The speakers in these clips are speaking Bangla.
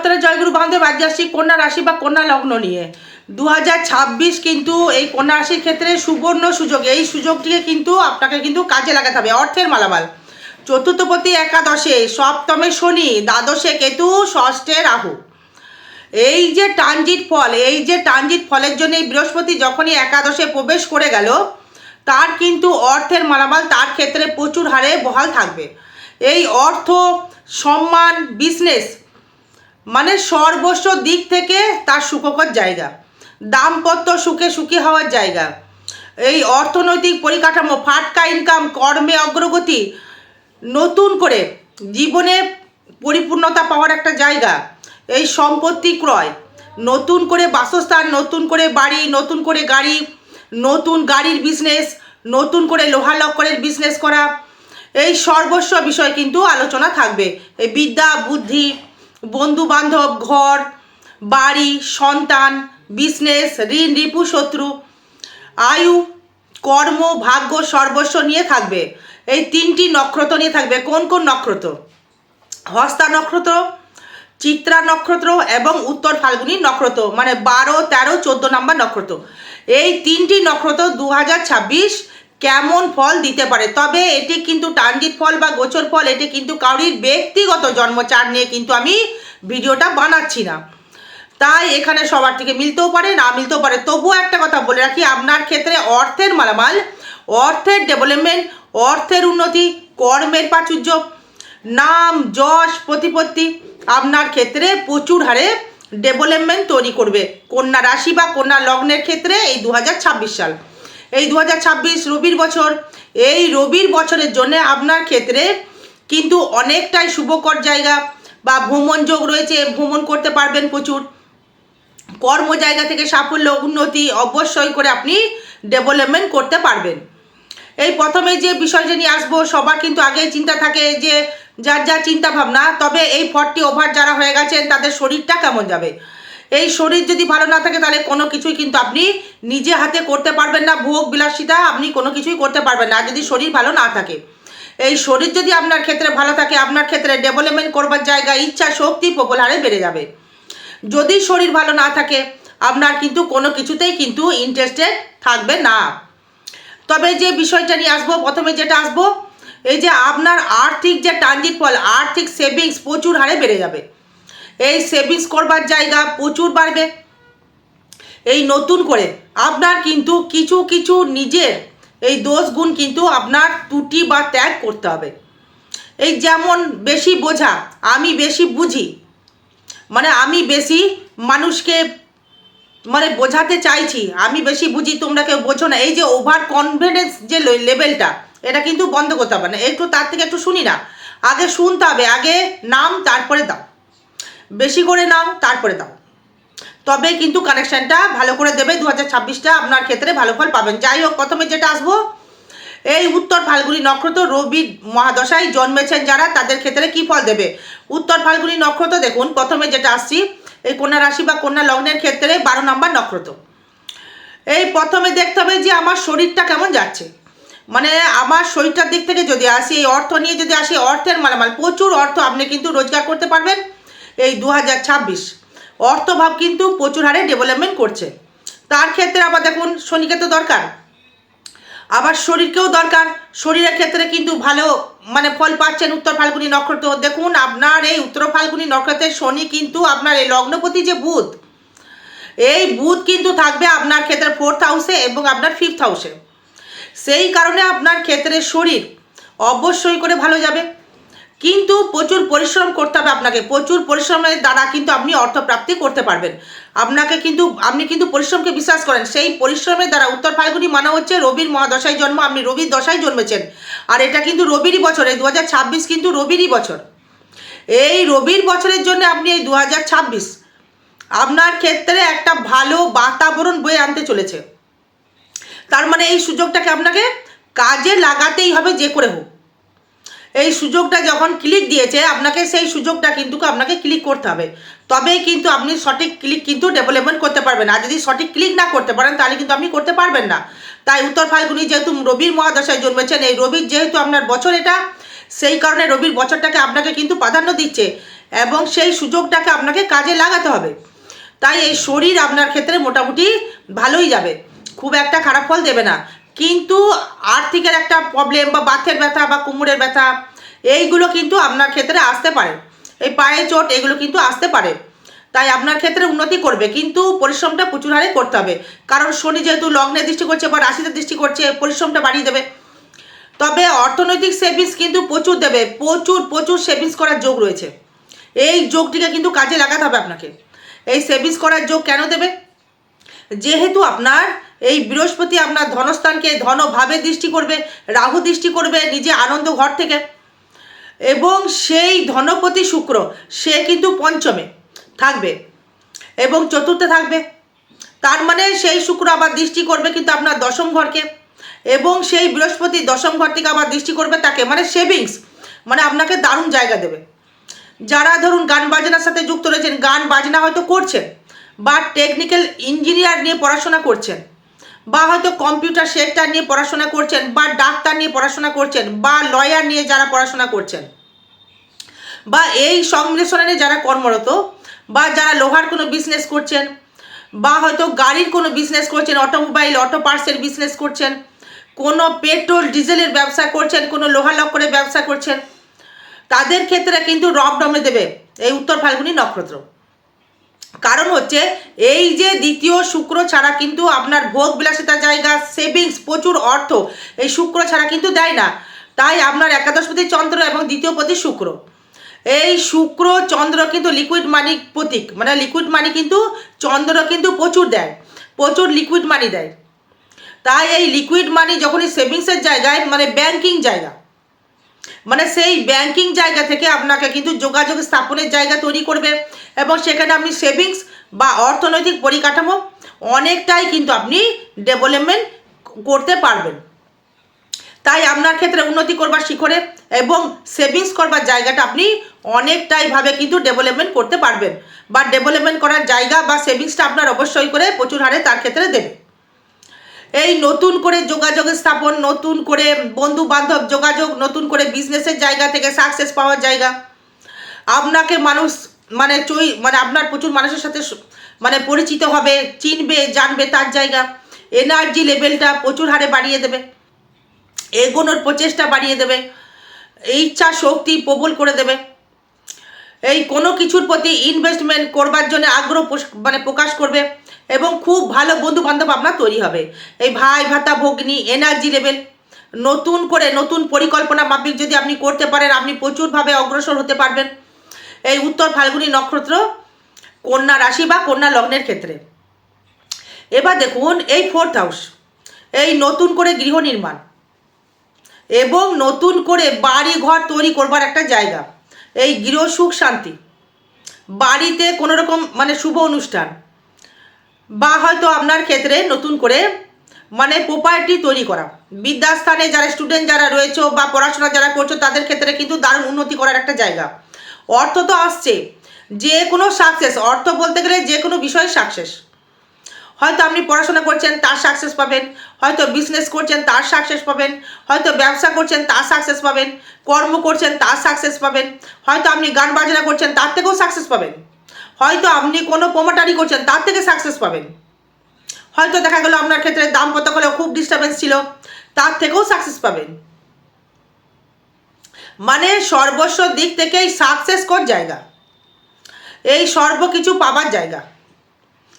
নমস্কার জয়গুরু বান্ধব আজকে আসছি কন্যা রাশি বা কন্যা লগ্ন নিয়ে। দু হাজার ছাব্বিশ কিন্তু এই কন্যা রাশির ক্ষেত্রে সুবর্ণ সুযোগ। এই সুযোগটিকে কিন্তু আপনাকে কিন্তু কাজে লাগাতে হবে। অর্থের মালামাল। চতুর্থপতি একাদশে, সপ্তমে শনি, দ্বাদশে কেতু, ষষ্ঠে রাহু। এই যে ট্রানজিট ফল, এই যে ট্রানজিট ফলের জন্য এই বৃহস্পতি যখনই একাদশে প্রবেশ করে গেল, তার কিন্তু অর্থের মালামাল, তার ক্ষেত্রে প্রচুর হারে বহাল থাকবে। এই অর্থ, সম্মান বিজনেস মানে সর্বস্ব দিক থেকে তার সুখকর জায়গা। দাম্পত্য সুখে সুখী হওয়ার জায়গা। এই অর্থনৈতিক পরিকাঠামো, ফাটকা ইনকাম কর্মে অগ্রগতি নতুন করে জীবনে পরিপূর্ণতা পাওয়ার একটা জায়গা। এই সম্পত্তি ক্রয়, নতুন করে বাসস্থান, নতুন করে বাড়ি, নতুন করে গাড়ি, নতুন গাড়ির বিজনেস নতুন করে লোহা লক্করের বিজনেস করা। এই সর্বস্ব বিষয় কিন্তু আলোচনা থাকবে। এই বিদ্যা, বুদ্ধি বন্ধু বান্ধব ঘর, বাড়ি, সন্তান বিজনেস ঋণ, রিপু শত্রু, আয়ু, কর্ম, ভাগ্য সর্বস্ব নিয়ে থাকবে। এই তিনটি নক্ষত্র নিয়ে থাকবে। কোন কোন নক্ষত্র? হস্তা নক্ষত্র, চিত্রা নক্ষত্র এবং উত্তর ফাল্গুনী নক্ষত্র মানে বারো, তেরো, চোদ্দ নম্বর নক্ষত্র। এই তিনটি নক্ষত্র দু কেমন ফল দিতে পারে? তবে এটি কিন্তু টানজিত ফল বা গোচর ফল, এটি কিন্তু কাউরির ব্যক্তিগত জন্মচার নিয়ে কিন্তু আমি ভিডিওটা বানাচ্ছি না। তাই এখানে সবার থেকে মিলতেও পারে, না মিলতেও পারে। তবুও একটা কথা বলে রাখি, আপনার ক্ষেত্রে অর্থের মালামাল, অর্থের ডেভেলপমেন্ট, অর্থের উন্নতি, কর্মের প্রাচুর্য, নাম, যশ, প্রতিপত্তি, আপনার ক্ষেত্রে প্রচুর হারে ডেভেলপমেন্ট তৈরি করবে। কন্যা রাশি বা কন্যা লগ্নের ক্ষেত্রে এই দু হাজার ছাব্বিশ সাল। এই দু রবির বছর। এই রবির বছরের জন্য আপনার ক্ষেত্রে কিন্তু অনেকটাই শুভকর জায়গা বা ভ্রমণ যোগ রয়েছে, ভ্রমণ করতে পারবেন প্রচুর। কর্ম জায়গা থেকে সাফল্য, উন্নতি অবশ্যই করে আপনি ডেভেলপমেন্ট করতে পারবেন। এই প্রথমে যে বিষয়টা নিয়ে আসব, সবার কিন্তু আগেই চিন্তা থাকে যে যার যা চিন্তা ভাবনা তবে এই ফর্টি ওভার যারা হয়ে গেছেন, তাদের শরীরটা কেমন যাবে? এই শরীর যদি ভালো না থাকে, তাহলে কোনো কিছুই কিন্তু আপনি নিজে হাতে করতে পারবেন না। ভোগ বিলাসিতা আপনি কোনো কিছুই করতে পারবেন না যদি শরীর ভালো না থাকে। এই শরীর যদি আপনার ক্ষেত্রে ভালো থাকে, আপনার ক্ষেত্রে ডেভেলপমেন্ট করবার জায়গা, ইচ্ছা, শক্তি প্রবল হারে বেড়ে যাবে। যদি শরীর ভালো না থাকে, আপনার কিন্তু কোনো কিছুতেই কিন্তু ইন্টারেস্টেড থাকবে না। তবে যে বিষয়টা নিয়ে আসব, প্রথমে যেটা আসব, এই যে আপনার আর্থিক যে ট্রানজিট ফল আর্থিক সেভিংস প্রচুর হারে বেড়ে যাবে। এই সেভিংস করবার জায়গা প্রচুর বাড়বে। এই নতুন করে আপনার কিন্তু কিছু কিছু নিজের এই দোষ গুণ কিন্তু আপনার ত্রুটি বা ত্যাগ করতে হবে। এই যেমন বেশি বোঝা, আমি বেশি বুঝি মানে আমি বেশি মানুষকে মানে বোঝাতে চাইছি, আমি বেশি বুঝি, তোমরা কেউ বোঝো না। এই যে ওভার কনফিডেন্স যে লেভেলটা, এটা কিন্তু বন্ধ করতে হবে না। একটু তার থেকে একটু শুনি না। আগে শুনতে হবে, আগে নাম, তারপরে দাও। বেশি করে নাও, তারপরে দাও। তবে কিন্তু কানেকশানটা ভালো করে দেবে দু হাজার ছাব্বিশটা আপনার ক্ষেত্রে ভালো ফল পাবেন। যাই হোক, প্রথমে যেটা আসব, এই উত্তর ফাল্গুনি নক্ষত্র রবি মহাদশায় জন্মেছেন যারা, তাদের ক্ষেত্রে কি ফল দেবে? উত্তর ফাল্গুনি নক্ষত্র, দেখুন, প্রথমে যেটা আসছি, এই কন্যা রাশি বা কন্যা লগ্নের ক্ষেত্রে বারো নম্বর নক্ষত্র। এই প্রথমে দেখতে হবে যে আমার শরীরটা কেমন যাচ্ছে। মানে আমার শরীরটার দিক থেকে যদি আসি, এই অর্থ নিয়ে যদি আসি, অর্থের মালামাল, প্রচুর অর্থ আপনি কিন্তু রোজগার করতে পারবেন। এই দু হাজার ছাব্বিশ। অর্থভাব কিন্তু প্রচুর হারে ডেভেলপমেন্ট করছে। তার ক্ষেত্রে আবার দেখুন, শনিকে তো দরকার। আবার শরীরকেও দরকার। শরীরের ক্ষেত্রে কিন্তু ভালো মানে ফল পাচ্ছেন উত্তর ফাল্গুনি নক্ষত্র। দেখুন, আপনার এই উত্তর ফাল্গুনি নক্ষত্রের শনি কিন্তু আপনার এই লগ্নপতি যে বুধ, এই বুধ কিন্তু থাকবে আপনার ক্ষেত্রে ফোর্থ হাউসে এবং আপনার ফিফথ হাউসে সেই কারণে আপনার ক্ষেত্রে শরীর অবশ্যই করে ভালো যাবে। কিন্তু প্রচুর পরিশ্রম করতে হবে আপনাকে। প্রচুর পরিশ্রমের দ্বারা কিন্তু আপনি অর্থপ্রাপ্তি করতে পারবেন। আপনাকে কিন্তু, আপনি কিন্তু পরিশ্রমকে বিশ্বাস করেন। সেই পরিশ্রমের দ্বারা উত্তর ফাল্গুনি মানে হচ্ছে রবির মহাদশায় জন্ম, আপনি রবির দশায় জন্মেছেন। আর এটা কিন্তু রবিরই বছর, এই দু হাজার ছাব্বিশ কিন্তু রবিরই বছর। এই রবির বছরের জন্য আপনি এই দু হাজার ছাব্বিশ আপনার ক্ষেত্রে একটা ভালো বাতাবরণ বয়ে আনতে চলেছে। তার মানে এই সুযোগটাকে আপনাকে কাজে লাগাতেই হবে যে করে হোক। এই সুযোগটা যখন ক্লিক দিয়েছে, আপনাকে সেই সুযোগটা কিন্তু আপনাকে ক্লিক করতে হবে। তবেই কিন্তু আপনি সঠিক ক্লিক কিন্তু ডেভেলপমেন্ট করতে পারবেন। আর যদি সঠিক ক্লিক না করতে পারেন, তাহলে কিন্তু আপনি করতে পারবেন না। তাই উত্তর ফাল্গুনি যেহেতু রবির মহাদশায় জন্মেছেন, এই রবির যেহেতু আপনার বছর এটা, সেই কারণে রবির বছরটাকে আপনাকে কিন্তু প্রাধান্য দিচ্ছে এবং সেই সুযোগটাকে আপনাকে কাজে লাগাতে হবে। তাই এই শরীর আপনার ক্ষেত্রে মোটামুটি ভালোই যাবে। খুব একটা খারাপ ফল দেবে না। কিন্তু আর্থিকের একটা প্রবলেম বা বাথের ব্যথা বা কোমরের ব্যথা, এইগুলো কিন্তু আপনার ক্ষেত্রে আসতে পারে। এই পায়ে চোট, এগুলো কিন্তু আসতে পারে। তাই আপনার ক্ষেত্রে উন্নতি করবে, কিন্তু পরিশ্রমটা প্রচুর হারে করতে হবে। কারণ শনি যেহেতু লগ্নে দৃষ্টি করছে বা রাশিতে দৃষ্টি করছে, পরিশ্রমটা বাড়িয়ে দেবে। তবে অর্থনৈতিক সেভিংস কিন্তু প্রচুর দেবে, প্রচুর প্রচুর সেভিংস করার যোগ রয়েছে। এই যোগটিকে কিন্তু কাজে লাগাতে হবে আপনাকে। এই সেভিংস করার যোগ কেন দেবে? যেহেতু আপনার এই বৃহস্পতি আপনার ধনস্থানকে ধনভাবে দৃষ্টি করবে, রাহু দৃষ্টি করবে নিজে আনন্দ ঘর থেকে। এবং সেই ধনপতি শুক্র, সে কিন্তু পঞ্চমে থাকবে এবং চতুর্থে থাকবে। তার মানে সেই শুক্র আবার দৃষ্টি করবে কিন্তু আপনার দশম ঘরকে এবং সেই বৃহস্পতি দশম ঘর থেকে আবার দৃষ্টি করবে তাকে মানে সেভিংস মানে আপনাকে দারুণ জায়গা দেবে। যারা ধরুন গান বাজনার সাথে যুক্ত রয়েছেন, গান বাজনা হয়তো করছেন, বা টেকনিক্যাল ইঞ্জিনিয়ার নিয়ে পড়াশোনা করছেন বা হয়তো কম্পিউটার সেক্টর নিয়ে পড়াশোনা করছেন, বা ডাক্তার নিয়ে পড়াশোনা করছেন, বা লয়ার নিয়ে যারা পড়াশোনা করছেন, বা এই সংমিশ্রণে যারা কর্মরত, বা যারা লোহার কোনো বিজনেস করছেন, বা হয়তো গাড়ির কোনো বিজনেস করছেন অটোমোবাইল অটো পার্টসের বিজনেস করছেন, কোনো পেট্রোল ডিজেলের ব্যবসা করছেন, কোনো লোহা লক্করের ব্যবসা করছেন, তাদের ক্ষেত্রে কিন্তু রব নমে দেবে, এই উত্তর ফাল্গুনী নক্ষত্র। কারণ হচ্ছে এই যে দ্বিতীয় শুক্র ছাড়া কিন্তু আপনার ভোগ বিলাসিতার জায়গা সেভিংস প্রচুর অর্থ, এই শুক্র ছাড়া কিন্তু দেয় না। তাই আপনার একাদশপতি চন্দ্র এবং দ্বিতীয় পতি শুক্র। এই শুক্র, চন্দ্র কিন্তু লিকুইড মানি প্রতীক মানে লিকুইড মানি কিন্তু, চন্দ্র কিন্তু প্রচুর দেয়, প্রচুর লিকুইড মানি দেয়। তাই এই লিকুইড মানি যখনই সেভিংসের জায়গায় মানে ব্যাংকিং জায়গা মানে সেই ব্যাংকিং জায়গা থেকে আপনাকে কিন্তু যোগাযোগ স্থাপনের জায়গা তৈরি করবে এবং সেখানে আপনি সেভিংস বা অর্থনৈতিক পরিকাঠামো অনেকটাই কিন্তু আপনি ডেভেলপমেন্ট করতে পারবেন। তাই আপনার ক্ষেত্রে উন্নতি করবার শিখরে এবং সেভিংস করবার জায়গাটা আপনি অনেকটাই ভাবে কিন্তু ডেভেলপমেন্ট করতে পারবেন বা ডেভেলপমেন্ট করার জায়গা বা সেভিংসটা আপনার অবশ্যই করে প্রচুর হারে তার ক্ষেত্রে দেবে। এই নতুন করে যোগাযোগ স্থাপন, নতুন করে বন্ধু বান্ধব যোগাযোগ, নতুন করে বিজনেসের জায়গা থেকে সাকসেস পাওয়ার জায়গা। আপনাকে মানুষ মানে চই মানে আপনার প্রচুর মানুষের সাথে মানে পরিচিত হবে, চিনবে, জানবে তার জায়গা। এনার্জি লেভেলটা প্রচুর হারে বাড়িয়ে দেবে। এগোনোর প্রচেষ্টা বাড়িয়ে দেবে। ইচ্ছা শক্তি প্রবল করে দেবে। এই কোনো কিছুর প্রতি ইনভেস্টমেন্ট করবার জন্য আগ্রহ মানে প্রকাশ করবে। এবং খুব ভালো বন্ধু বান্ধব আপনার তৈরি হবে। এই ভাই, ভাতা, ভগ্নি এনার্জি লেভেল নতুন করে নতুন পরিকল্পনা মাফিক যদি আপনি করতে পারেন, আপনি প্রচুরভাবে অগ্রসর হতে পারবেন। এই উত্তর ফাল্গুনি নক্ষত্র কন্যা রাশি বা কন্যা লগ্নের ক্ষেত্রে। এবার দেখুন এই ফোর্থ হাউস এই নতুন করে গৃহ নির্মাণ এবং নতুন করে বাড়ি ঘর তৈরি করবার একটা জায়গা। এই গৃহ সুখ শান্তি। বাড়িতে কোনো রকম মানে শুভ অনুষ্ঠান বা হয়তো আপনার ক্ষেত্রে নতুন করে মানে প্রপার্টি তৈরি করা। বিদ্যাস্থানে যারা স্টুডেন্ট যারা রয়েছে বা পড়াশোনা যারা করছ, তাদের ক্ষেত্রে কিন্তু দারুণ উন্নতি করার একটা জায়গা। অর্থ তো আসছে, যে কোনো সাকসেস অর্থ বলতে গেলে যে কোনো বিষয়ে সাকসেস হয়তো আপনি পড়াশোনা করছেন, তার সাকসেস পাবেন। হয়তো বিজনেস করছেন, তার সাকসেস পাবেন। হয়তো ব্যবসা করছেন, তার সাকসেস পাবেন। কর্ম করছেন, তার সাকসেস পাবেন। হয়তো আপনি গান বাজনা করছেন, তার থেকেও সাকসেস পাবেন। হয়তো আপনি কোনো প্রমোটারি করছেন, তার থেকে সাকসেস পাবেন। হয়তো দেখা গেলো আপনার ক্ষেত্রে দাম্পত্য করে, খুব ডিস্টারবেন্স ছিল, তার থেকেও সাকসেস পাবেন। মানে সর্বস্ব দিক থেকেই সাকসেস কর জায়গা। এই সর্ব কিছু পাবার জায়গা।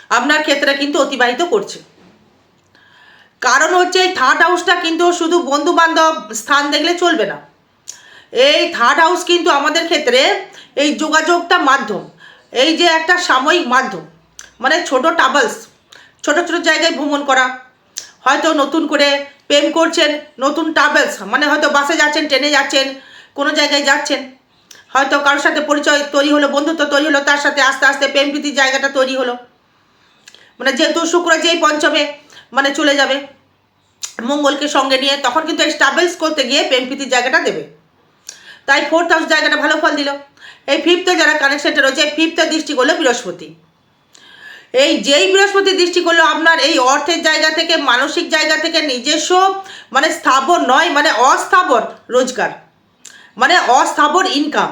আপনার ক্ষেত্রে কিন্তু অতিবাহিত করছে। কারণ হচ্ছে এই থার্ড হাউসটা কিন্তু শুধু বন্ধু বান্ধব স্থান দেখলে চলবে না। এই থার্ড হাউস কিন্তু আমাদের ক্ষেত্রে এই যোগাযোগটা মাধ্যম। এই যে একটা সাময়িক মাধ্যম মানে ছোট ট্রাভেলস ছোট ছোট জায়গায় ভ্রমণ করা। হয়তো নতুন করে প্রেম করছেন, নতুন ট্রাভেলস মানে হয়তো বাসে যাচ্ছেন ট্রেনে যাচ্ছেন, কোনো জায়গায় যাচ্ছেন। হয়তো কারোর সাথে পরিচয় তৈরি হলো, বন্ধুত্ব তৈরি হলো, তার সাথে আস্তে আস্তে প্রেম প্রীতির জায়গাটা তৈরি হলো। মানে যেহেতু শুক্র যেই পঞ্চমে মানে চলে যাবে, মঙ্গলকে সঙ্গে নিয়ে, তখন কিন্তু এই স্টাবেলস করতে গিয়ে প্রেম প্রীতির জায়গাটা দেবে। তাই ফোর্থ হাউস জায়গাটা ভালো ফল দিল। এই ফিফথে যারা কানেকশনটা রয়েছে, এই ফিফথে দৃষ্টি করল বৃহস্পতি। এই যেই বৃহস্পতি দৃষ্টি করল, আপনার এই অর্থের জায়গা থেকে, মানসিক জায়গা থেকে নিজস্ব মানে স্থাবর নয় মানে অস্থাবর রোজগার। মানে অস্থাবর ইনকাম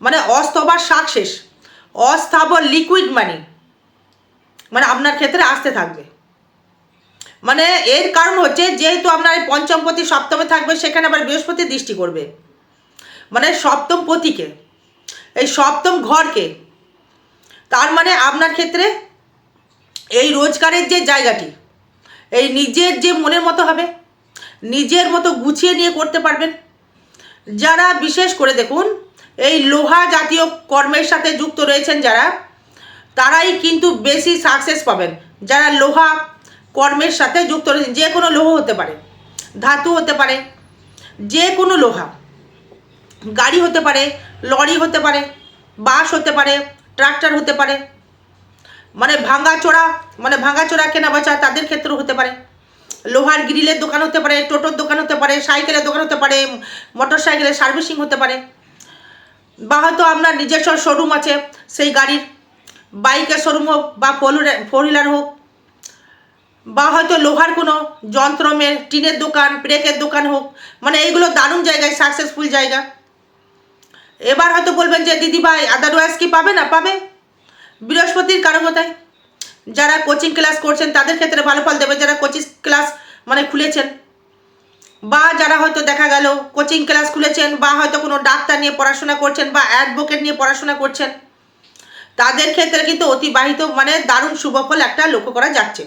মানে অস্তবার সাকসেস অস্থাবর লিকুইড মানি মানে আপনার ক্ষেত্রে আসতে থাকবে। মানে এর কারণ হচ্ছে, যেহেতু আপনার পঞ্চমপতি সপ্তমে থাকবে, সেখানে আবার বৃহস্পতি দৃষ্টি করবে। মানে সপ্তম পতিকে। এই সপ্তম ঘরকে। তার মানে আপনার ক্ষেত্রে এই রোজগারের যে জায়গাটি, এই নিজের যে মনের মতো হবে, নিজের মতো গুছিয়ে নিয়ে করতে পারবেন। যারা বিশেষ করে দেখুন, এই লোহা জাতীয় কর্মের সাথে যুক্ত রয়েছেন যারা, তারাই কিন্তু বেশি সাকসেস পাবেন। যারা লোহা কর্মের সাথে যুক্ত রয়েছেন, যে কোনো লোহ হতে পারে, ধাতু হতে পারে, যে কোনো লোহা, গাড়ি হতে পারে লরি হতে পারে, বাস হতে পারে, ট্রাক্টর হতে পারে। মানে ভাঙাচোরা মানে ভাঙাচোরা কেনা বেচা তাদের ক্ষেত্রেও হতে পারে। লোহার গ্রিলের দোকান হতে পারে, টোটোর দোকান হতে পারে, সাইকেলের দোকান হতে পারে মোটর সাইকেলের সার্ভিসিং হতে পারে। বা হয়তো আপনার নিজস্ব শোরুম আছে সেই গাড়ির, বাইকের শোরুম হোক বা ফোর ফোর হুইলার হোক। বা হয়তো লোহার কোনো যন্ত্রমের টিনের দোকান, ব্রেকের দোকান হোক মানে এইগুলো দারুণ জায়গায় সাকসেসফুল জায়গা। এবার হয়তো বলবেন যে দিদি ভাই আদারওয়াইজ কি পাবে না? পাবে। বৃহস্পতির কারণতায় যারা কোচিং ক্লাস করছেন, তাদের ক্ষেত্রে ভালো ফল দেবে। যারা কোচিং ক্লাস মানে খুলেছেন, বা যারা হয়তো দেখা গেল কোচিং ক্লাস খুলেছেন, বা হয়তো কোনো ডাক্তার নিয়ে পড়াশোনা করছেন, বা অ্যাডভোকেট নিয়ে পড়াশোনা করছেন, তাদের ক্ষেত্রে কিন্তু অতিবাহিত মানে দারুণ শুভফল একটা লক্ষ্য করা যাচ্ছে।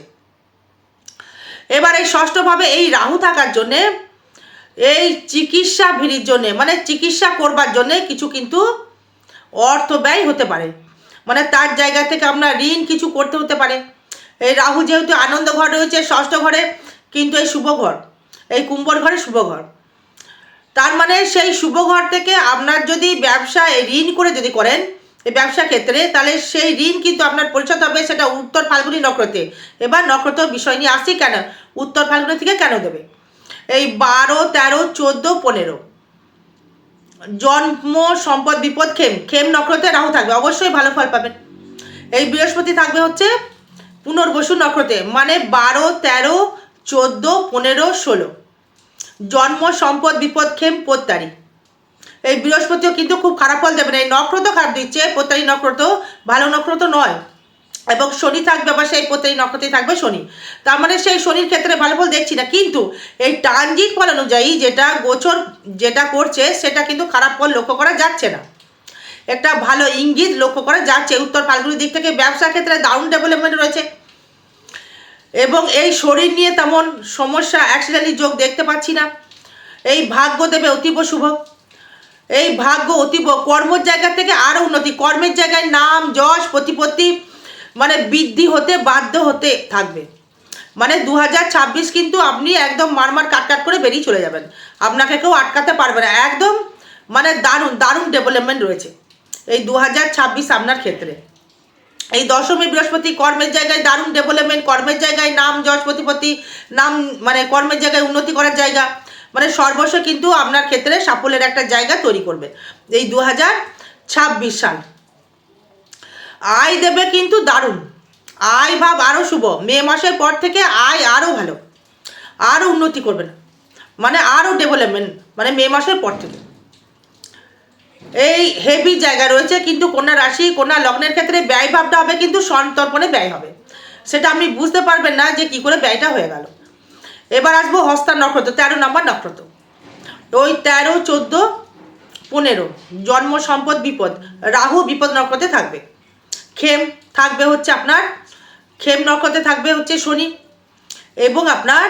এবার এই ষষ্ঠভাবে এই রাহু থাকার জন্যে এই চিকিৎসা ভিড়ির জন্যে মানে চিকিৎসা করবার জন্যে কিছু কিন্তু অর্থ ব্যয় হতে পারে। মানে তার জায়গা থেকে আপনার ঋণ কিছু করতে হতে পারে। এই রাহু যেহেতু আনন্দ ঘর রয়েছে, ষষ্ঠ ঘরে কিন্তু এই শুভ ঘর, এই কুম্ভর ঘরে শুভ ঘর। তার মানে সেই শুভ ঘর থেকে আপনার যদি ব্যবসা এই ঋণ করে যদি করেন, এই ব্যবসা ক্ষেত্রে, তাহলে সেই ঋণ কিন্তু আপনার পরিশোধ হবে, সেটা উত্তর ফাল্গুনি নক্ষত্রে। এবার নক্ষত্র বিষয় নিয়ে আসি কেন, উত্তর ফাল্গুনি থেকে কেন দেবে? এই বারো, তেরো, চোদ্দ, পনেরো। জন্ম, সম্পদ, বিপদ খেম খেম নক্ষত্রে রাহু থাকবে। অবশ্যই ভালো ফল পাবেন। এই বৃহস্পতি থাকবে হচ্ছে পুনর্বসু নক্ষত্রে মানে বারো, তেরো, চোদ্দ, পনেরো, ষোলো। জন্ম, সম্পদ, বিপদ খেম পোত্তারি এই বৃহস্পতিও কিন্তু খুব খারাপ ফল দেবে না। এই নক্ষত্র খারাপ দিচ্ছে পোত্তারি নক্ষত্র ভালো নক্ষত্র নয়। এবং শনি থাকবে, আবার সেই পোত্তারি নক্ষত্রে থাকবে শনি। তার মানে সেই শনির ক্ষেত্রে ভালো ফল দেখছি না, কিন্তু এই ট্রানজিট ফল অনুযায়ী যেটা গোচর যেটা করছে, সেটা কিন্তু খারাপ ফল লক্ষ্য করা যাচ্ছে না। একটা ভালো ইঙ্গিত লক্ষ্য করা যাচ্ছে, উত্তর ফাল্গুনির দিক থেকে ব্যবসা ক্ষেত্রে দারুণ ডেভেলপমেন্ট রয়েছে। এবং এই শরীর নিয়ে তেমন সমস্যা অ্যাক্সিডেন্টের যোগ দেখতে পাচ্ছি না। এই ভাগ্য দেবে অতীব শুভ। এই ভাগ্য অতীব কর্মের জায়গা থেকে আরও উন্নতি। কর্মের জায়গায় নাম, যশ, প্রতিপত্তি মানে বৃদ্ধি হতে বাধ্য হতে থাকবে। মানে দু কিন্তু আপনি একদম মারমার কাট কাট করে বেরিয়ে চলে যাবেন। আপনাকে কেউ আটকাতে পারবে না। একদম মানে দারুণ দারুণ ডেভেলপমেন্ট রয়েছে। এই দু আপনার ক্ষেত্রে। এই দশমী, বৃহস্পতি কর্মের জায়গায় দারুণ ডেভেলপমেন্ট কর্মের জায়গায় নাম যশ প্রতিপত্তি নাম মানে কর্মের জায়গায় উন্নতি করার জায়গা। মানে সর্বস্ব কিন্তু আপনার ক্ষেত্রে সাফল্যের একটা জায়গা তৈরি করবে। এই দু হাজার ছাব্বিশ সাল। আয় দেবে কিন্তু দারুণ। আয় ভাব আরও শুভ। মে মাসের পর থেকে আয় আরও ভালো। আরও উন্নতি করবেন মানে আরও ডেভেলপমেন্ট মানে মে মাসের পর থেকে। এই হেভি জায়গা রয়েছে, কিন্তু কন্যা রাশি, কন্যা লগ্নের ক্ষেত্রে ব্যয় ভাবটা হবে, কিন্তু সন্তর্পণে ব্যয় হবে। সেটা আপনি বুঝতে পারবেন না যে কি করে ব্যয়টা হয়ে গেল। এবার আসব হস্তার নক্ষত্র, তেরো নম্বর নক্ষত্র। ওই তেরো, চোদ্দ, পনেরো। জন্ম, সম্পদ, বিপদ। রাহু, বিপদ নক্ষত্রে থাকবে। খেম থাকবে হচ্ছে আপনার, খেম নক্ষত্রে থাকবে হচ্ছে শনি এবং আপনার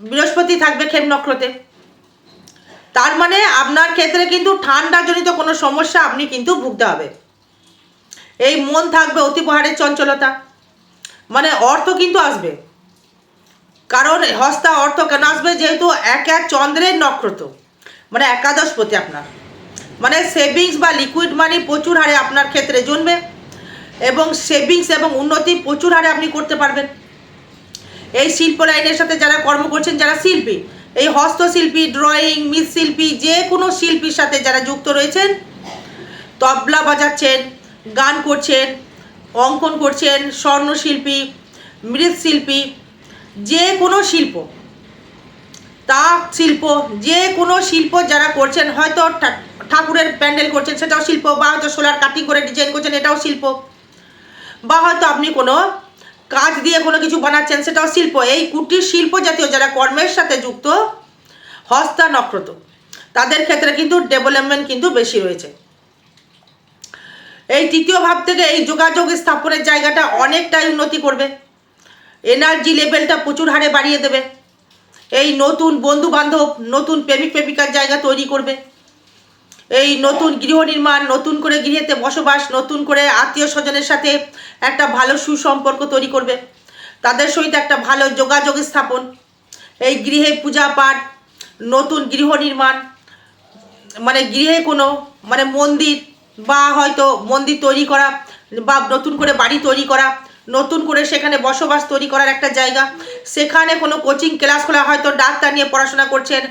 বৃহস্পতি থাকবে খেম নক্ষত্রে। তার মানে আপনার ক্ষেত্রে কিন্তু ঠান্ডাজনিত কোনো সমস্যা আপনি কিন্তু ভুগতে হবে। এই মন থাকবে অতিপহারের চঞ্চলতা। মানে অর্থ কিন্তু আসবে। কারণ হস্তা অর্থ কেন আসবে? যেহেতু এক এক চন্দ্রের নক্ষত্র। মানে একাদশপতি আপনার। মানে সেভিংস বা লিকুইড মানি প্রচুর হারে আপনার ক্ষেত্রে জন্মে এবং সেভিংস এবং উন্নতি প্রচুর হারে আপনি করতে পারবেন। এই শিল্প লাইনের সাথে যারা কর্ম করছেন, যারা শিল্পী, এই হস্তশিল্পী ড্রয়িং মৃৎশিল্পী যে কোনো শিল্পীর সাথে যারা যুক্ত রয়েছেন, তবলা বাজাচ্ছেন, গান করছেন, অঙ্কন করছেন, স্বর্ণশিল্পী, মৃৎশিল্পী, যে কোনো শিল্প তাঁত শিল্প, যে কোনো শিল্প যারা করছেন, হয়তো ঠাকুরের প্যান্ডেল করছেন, সেটাও শিল্প, বা হয়তো সোলার কাটিং করে ডিজাইন করছেন, এটাও শিল্প। বা হয়তো আপনি কোনো কাজ দিয়ে কোনো কিছু বানাচ্ছেন, সেটাও শিল্প। এই কুটির শিল্প জাতীয় যারা কর্মের সাথে যুক্ত, হস্তা নক্ষত্র, তাদের ক্ষেত্রে কিন্তু ডেভেলপমেন্ট কিন্তু বেশি রয়েছে। এই তৃতীয় ভাব থেকে এই যোগাযোগ স্থাপনের জায়গাটা অনেকটাই উন্নতি করবে। এনার্জি লেভেলটা প্রচুর হারে বাড়িয়ে দেবে। এই নতুন বন্ধু বান্ধব নতুন প্রেমিক প্রেমিকার জায়গা তৈরি করবে। এই নতুন গৃহ নির্মাণ, নতুন করে গৃহেতে বসবাস, নতুন করে আত্মীয় স্বজনের সাথে একটা ভালো সুসম্পর্ক তৈরি করবে। তাদের সহিত একটা ভালো যোগাযোগ স্থাপন। এই গৃহে পূজা পাঠ, নতুন গৃহ নির্মাণ মানে গৃহে কোনো মানে মন্দির বা হয়তো মন্দির তৈরি করা বা নতুন করে বাড়ি তৈরি করা নতুন করে সেখানে বসবাস তৈরি করার একটা জায়গা। সেখানে কোনো কোচিং ক্লাস খোলা হয়তো ডাক্তার নিয়ে পড়াশোনা করছেন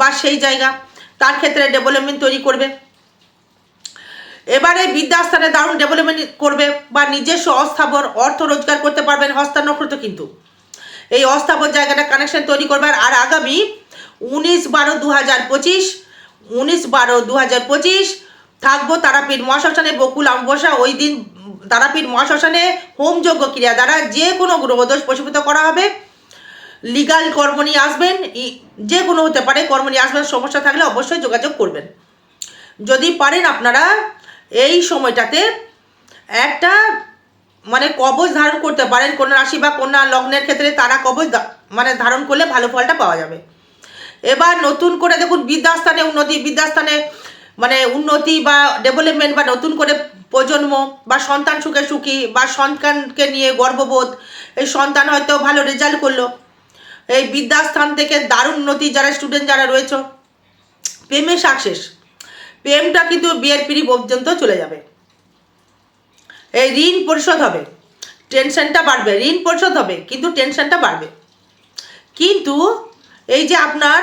বা সেই জায়গা। তার ক্ষেত্রে ডেভেলপমেন্ট তৈরি করবে। এবারে বিদ্যাস্থানে দারুণ ডেভেলপমেন্ট করবে বা নিজস্ব অস্থাবর অর্থ রোজগার করতে পারবেন হস্তানক্ষত কিন্তু। এই অস্থাবর জায়গাটা কানেকশন তৈরি করবার আর আগামী উনিশ বারো দু হাজার পঁচিশ, উনিশ বারো দু হাজার পঁচিশ থাকব তারাপীঠ মহাশ্মশানে বকুল অমাবস্যা ওই দিন তারাপীঠ মহাশ্মশানে হোমযজ্ঞ ক্রিয়া। দ্বারা যে কোনো গ্রহদোষ প্রশমিত করা হবে লিগাল কর্ম নিয়ে আসবেন যে কোনো হতে পারে, কর্ম নিয়ে আসবেন, সমস্যা থাকলে অবশ্যই যোগাযোগ করবেন। যদি পারেন আপনারা এই সময়টাতে একটা মানে কবচ ধারণ করতে পারেন, কন্যা রাশি বা কন্যা লগ্নের ক্ষেত্রে তারা কবচ মানে ধারণ করলে ভালো ফলটা পাওয়া যাবে। এবার নতুন করে দেখুন বিদ্যাস্থানে উন্নতি বিদ্যাস্থানে মানে উন্নতি বা ডেভেলপমেন্ট বা নতুন করে প্রজন্ম বা সন্তান সুখে সুখী বা সন্তানকে নিয়ে গর্ববোধ, এই সন্তান হয়তো ভালো রেজাল্ট করল। এই বিদ্যাস্থান থেকে দারুণ উন্নতি যারা স্টুডেন্ট যারা রয়েছে, প্রেমে সাকসেস প্রেমটা কিন্তু বিয়ের পিড়ি পর্যন্ত চলে যাবে। এই ঋণ পরিশোধ হবে। টেনশনটা বাড়বে, ঋণ পরিশোধ হবে, কিন্তু টেনশনটা বাড়বে। কিন্তু এই যে আপনার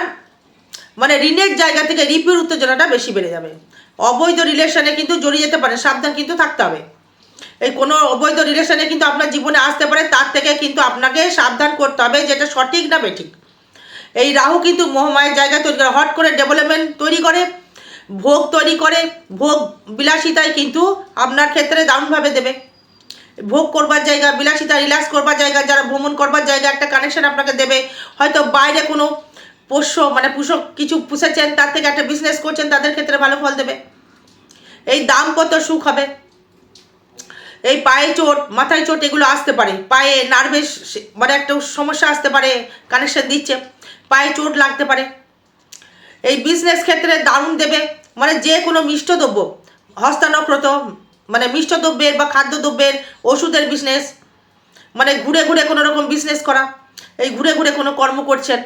মানে ঋণের জায়গা থেকে রিপির উত্তেজনাটা বেশি বেড়ে যাবে। অবৈধ রিলেশনে কিন্তু জড়িয়ে যেতে পারে, সাবধান কিন্তু থাকতে হবে। এই কোনো অবৈধ রিলেশনে কিন্তু আপনার জীবনে আসতে পারে, তার থেকে কিন্তু আপনাকে সাবধান করতে হবে যেটা সঠিক না বেঠিক। এই রাহু কিন্তু মোহমায়ের জায়গা তৈরি করে, হট করে ডেভেলপমেন্ট তৈরি করে, ভোগ তৈরি করে, ভোগ বিলাসিতায় কিন্তু আপনার ক্ষেত্রে দারুণভাবে দেবে। ভোগ করবার জায়গা, বিলাসিতা রিল্যাক্স করবার জায়গা, যারা ভ্রমণ করবার জায়গা, একটা কানেকশন আপনাকে দেবে। হয়তো বাইরে কোনো পোষ্য মানে পুষক কিছু পুষেছেন, তার থেকে একটা বিজনেস করছেন, তাদের ক্ষেত্রে ভালো ফল দেবে। এই দাম্পত্য সুখ হবে? এই পায়ে চোট, মাথায় চোট, এগুলো আসতে পারে। পায়ে নার্ভেস মানে একটা সমস্যা আসতে পারে কানেকশন দিচ্ছে। পায়ে চোট লাগতে পারে। এই বিজনেস ক্ষেত্রে দারুণ দেবে। মানে যে কোনো মিষ্টদ্রব্য, হস্তানক্রত মানে মিষ্টদ্রব্যের বা খাদ্যদ্রব্যের ওষুধের বিজনেস মানে ঘুরে ঘুরে কোনো রকম বিজনেস করা। এই ঘুরে ঘুরে কোনো কর্ম করছেন।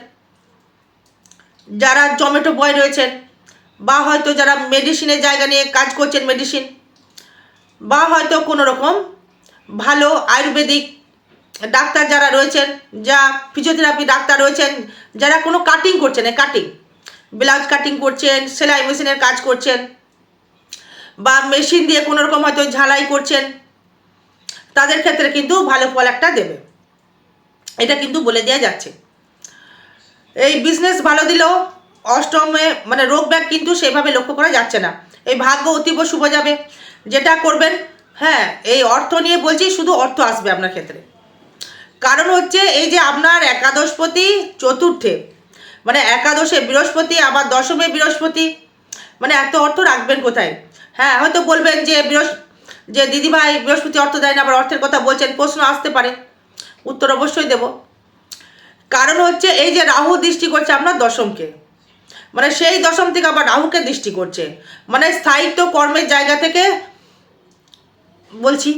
যারা জমেটো বয় রয়েছেন, বা হয়তো যারা মেডিসিনের জায়গা নিয়ে কাজ করছেন মেডিসিন বা হয়তো কোনো রকম ভালো আয়ুর্বেদিক ডাক্তার যারা রয়েছেন, যা ফিজিওথেরাপি ডাক্তার রয়েছেন, যারা কোনো কাটিং করছেন কাটিং ব্লাউজ কাটিং করছেন, সেলাই মেশিনের কাজ করছেন, বা মেশিন দিয়ে কোনো রকম হয়তো ঝালাই করছেন, তাদের ক্ষেত্রে কিন্তু ভালো ফল একটা দেবে। এটা কিন্তু বলে দেওয়া যাচ্ছে। এই বিজনেস ভালো দিলেও অষ্টমে মানে রোগ ব্যাগ কিন্তু সেভাবে লক্ষ্য করা যাচ্ছে না। এই ভাগ্য অতীব শুভ যাবে। যেটা করবেন হ্যাঁ এই অর্থ নিয়ে বলছি, শুধু অর্থ আসবে আপনার ক্ষেত্রে। কারণ হচ্ছে এই যে আপনার একাদশপতি চতুর্থে মানে একাদশে বৃহস্পতি, আবার দশমে বৃহস্পতি মানে এত অর্থ রাখবেন কোথায়? হ্যাঁ হয়তো বলবেন যে বৃহস্প, যে দিদিভাই বৃহস্পতি অর্থ দেয় না, আবার অর্থের কথা বলছেন, প্রশ্ন আসতে পারে। উত্তর অবশ্যই দেব। কারণ হচ্ছে এই যে রাহু দৃষ্টি করছে আপনার দশমকে। মানে সেই দশম থেকে আবার রাহুকে দৃষ্টি করছে। মানে স্থায়িত্ব কর্মের জায়গা থেকে বলছি,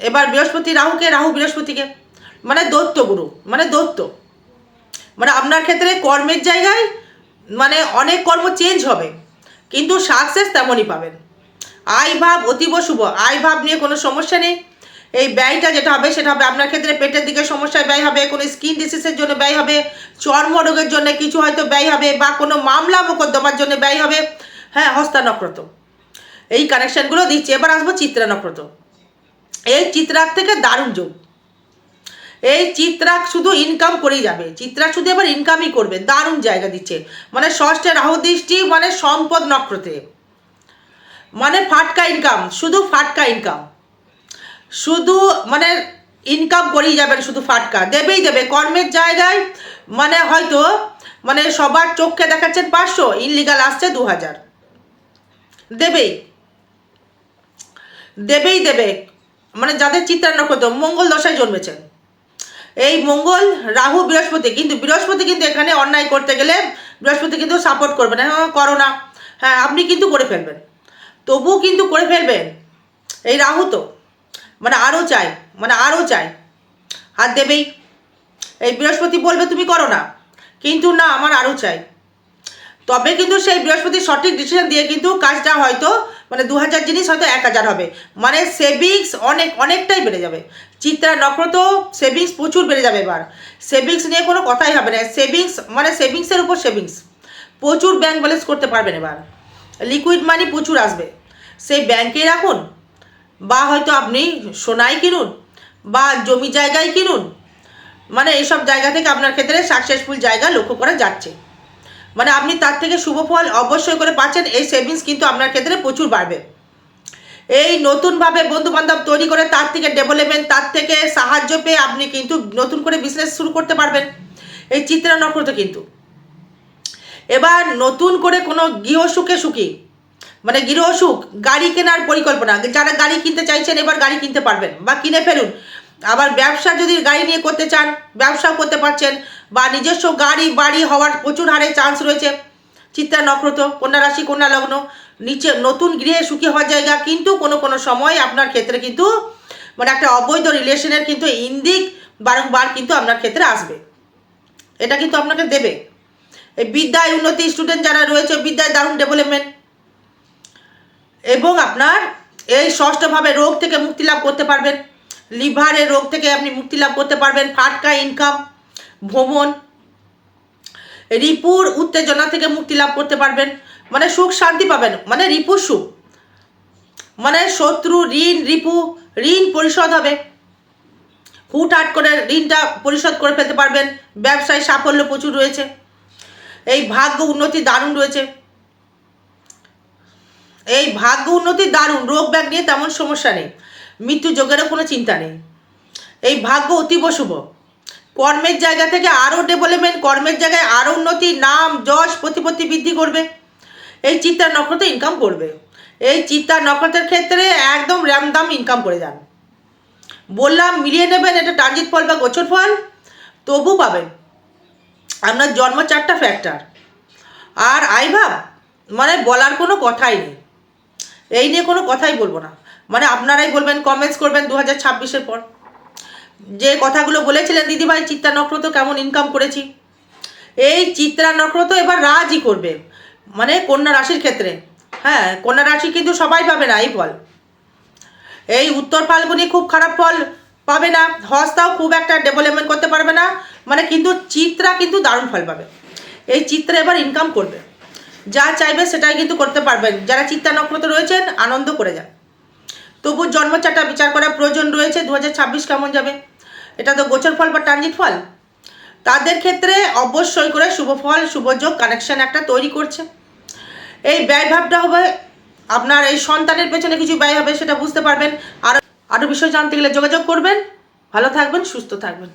এবার বৃহস্পতি রাহুকে, রাহু বৃহস্পতিকে। মানে দত্ত গুরু মানে দৈত্য মানে আপনার ক্ষেত্রে কর্মের জায়গায় মানে অনেক কর্ম চেঞ্জ হবে, কিন্তু সাকসেস তেমনই পাবেন। আয়, ভাব অতীব শুভ, আয়, ভাব নিয়ে কোনো সমস্যা নেই। এই ব্যয়টা যেটা হবে, সেটা হবে আপনার ক্ষেত্রে পেটের দিকে সমস্যায় ব্যয় হবে, কোনো স্কিন ডিসিজের জন্য ব্যয় হবে, চর্মরোগের জন্য কিছু হয়তো ব্যয় হবে, বা কোনো মামলা মোকদ্দমার জন্য ব্যয় হবে। হ্যাঁ হস্তানক্রত। এই কানেকশানগুলো দিচ্ছি। এবার আসব চিত্রা নক্ষত্র এই চিত্রাক থেকে দারুণ যোগ। এই চিত্রাক শুধু ইনকাম করেই যাবে। চিত্রাক শুধু এবার ইনকামই করবে। দারুণ জায়গা দিচ্ছে। মানে ষষ্ঠে রাহু দৃষ্টি মানে সম্পদ নক্ষত্রে। মানে ফাটকা ইনকাম শুধু ফাটকা ইনকাম শুধু মানে ইনকাম করেই যাবেন শুধু ফাটকা, দেবেই দেবে। কর্মের জায়গায় মানে হয়তো মানে সবার চোখকে দেখাচ্ছেন পাঁচশো ইনলিগাল আসছে দু হাজার দেবেই। দেবেই দেবে। মানে যাদের চিত্রা নক্ষত্র মঙ্গল দশায় জন্মেছেন। এই মঙ্গল, রাহু, বৃহস্পতি, কিন্তু বৃহস্পতি কিন্তু এখানে অন্যায় করতে গেলে বৃহস্পতি কিন্তু সাপোর্ট করবে না। হ্যাঁ করো না। হ্যাঁ আপনি কিন্তু করে ফেলবেন। তবুও কিন্তু করে ফেলবেন। এই রাহু তো। মানে আরও চাই মানে আরও চাই। হাত দেবেই। এই বৃহস্পতি বলবে, তুমি করো না। কিন্তু না, আমার আরও চাই। তবে কিন্তু সেই বৃহস্পতি সঠিক ডিসিশন দিয়ে কিন্তু কাজটা হয়তো মানে দু হাজার জিনিস হয়তো এক হাজার হবে। মানে সেভিংস অনেক, অনেকটাই বেড়ে যাবে। চিত্রা নক্ষত্র সেভিংস প্রচুর বেড়ে যাবে এবার। সেভিংস নিয়ে কোনো কথাই হবে না। সেভিংস মানে সেভিংসের উপর সেভিংস প্রচুর ব্যাংক ব্যালেন্স করতে পারবেন এবার। লিকুইড মানি প্রচুর আসবে। সেই ব্যাংকে রাখুন। বা হয়তো আপনি সোনাই কিনুন বা জমি জায়গায় কিনুন। মানে এইসব জায়গা থেকে আপনার ক্ষেত্রে সাকসেসফুল জায়গা লক্ষ্য করা যাচ্ছে। মানে আপনি তার থেকে শুভ ফল অবশ্যই করে পাচ্ছেন, এই সেভিংস কিন্তু আপনার ক্ষেত্রে প্রচুর বাড়বে। এই নতুনভাবে বন্ধু বান্ধব তৈরি করে তার থেকে ডেভেলপমেন্ট তার থেকে সাহায্য পেয়ে আপনি কিন্তু নতুন করে বিজনেস শুরু করতে পারবেন। এই চিত্রা নক্ষত্র কিন্তু। এবার নতুন করে কোনো গৃহ সুখে সুখী মানে গৃহ সুখ, গাড়ি কেনার পরিকল্পনা, যারা গাড়ি কিনতে চাইছেন এবার গাড়ি কিনতে পারবেন বা কিনে ফেলুন। আবার ব্যবসা যদি গাড়ি নিয়ে করতে চান, ব্যবসাও করতে পারছেন, বা নিজস্ব গাড়ি, বাড়ি হওয়ার প্রচুর হারে চান্স রয়েছে। চিত্রা নক্ষত্র, কন্যা রাশি, কন্যা লগ্ন, নিচে নতুন গৃহে সুখী হওয়ার জায়গা কিন্তু কোনো কোনো সময় আপনার ক্ষেত্রে কিন্তু মানে একটা অবৈধ রিলেশনের কিন্তু ইন্দিক বারংবার কিন্তু আপনার ক্ষেত্রে আসবে। এটা কিন্তু আপনাকে দেবে। এই বিদ্যায় উন্নতি স্টুডেন্ট যারা রয়েছে, বিদ্যায় দারুণ ডেভেলপমেন্ট এবং আপনার এই ষষ্ঠভাবে রোগ থেকে মুক্তি লাভ করতে পারবেন। লিভারের রোগ থেকে আপনি মুক্তি লাভ করতে পারবেন। ফাটকা ইনকাম ভ্রমণ, রিপুর উত্তেজনা থেকে মুক্তি লাভ করতে পারবেন। মানে সুখ শান্তি পাবেন। মানে রিপুর সুখ। মানে শত্রু, ঋণ, রিপু, ঋণ পরিশোধ হবে। হুট হুটহাট করে ঋণটা পরিশোধ করে ফেলতে পারবেন। ব্যবসায় সাফল্য প্রচুর রয়েছে। এই ভাগ্য উন্নতি দারুণ রয়েছে। এই ভাগ্য উন্নতি দারুণ, রোগ ব্যাগ নিয়ে তেমন সমস্যা নেই। মৃত্যু যোগেরও কোনো চিন্তা নেই। এই ভাগ্য অতীব শুভ। কর্মের জায়গা থেকে আরও ডেভেলপমেন্ট কর্মের জায়গায় আরও উন্নতি, নাম, যশ, প্রতিপত্তি বৃদ্ধি করবে। এই চিত্তার নক্ষত্র ইনকাম করবে। এই চিত্তার নক্ষত্রের ক্ষেত্রে একদম র্যামদাম ইনকাম করে যান। বললাম, মিলিয়ে নেবেন এটা ট্রানজিট ফল বা গোচর ফল, তবু পাবেন। আপনার জন্ম চারটা ফ্যাক্টর আর আই ভাব মানে বলার কোনো কথাই নেই। এই নিয়ে কোনো কথাই বলব না। মানে আপনারাই বলবেন কমেন্টস করবেন দু হাজার ছাব্বিশের পর। যে কথাগুলো বলেছিলেন, দিদিভাই, চিত্রা নক্ষত্র কেমন ইনকাম করেছি? এই চিত্রা নক্ষত্র এবার রাজই করবে। মানে কন্যা রাশির ক্ষেত্রে। হ্যাঁ কন্যা রাশি কিন্তু সবাই পাবে না, এই ফল। এই উত্তর ফাল্গুনি খুব খারাপ ফল পাবে না। হস্তাও খুব একটা ডেভেলপমেন্ট করতে পারবে না। মানে কিন্তু চিত্রা কিন্তু দারুণ ফল পাবে। এই চিত্রা এবার ইনকাম করবে। যা চাইবে সেটাই কিন্তু করতে পারবেন। যারা চিত্তা নক্ষত্র রয়েছেন, আনন্দ করে যান। তবু জন্মচাটা বিচার করার প্রয়োজন রয়েছে। দু হাজার ছাব্বিশ কেমন যাবে? এটা তো গোচর ফল বা ট্রানজিট ফল। তাদের ক্ষেত্রে অবশ্যই করে শুভ ফল শুভযোগ কানেকশন একটা তৈরি করছে। এই ব্যয়ভাবটা হবে, আপনার এই সন্তানের পেছনে কিছু ব্যয় হবে, সেটা বুঝতে পারবেন। আর আরও বিষয় জানতে গেলে যোগাযোগ করবেন। ভালো থাকবেন, সুস্থ থাকবেন।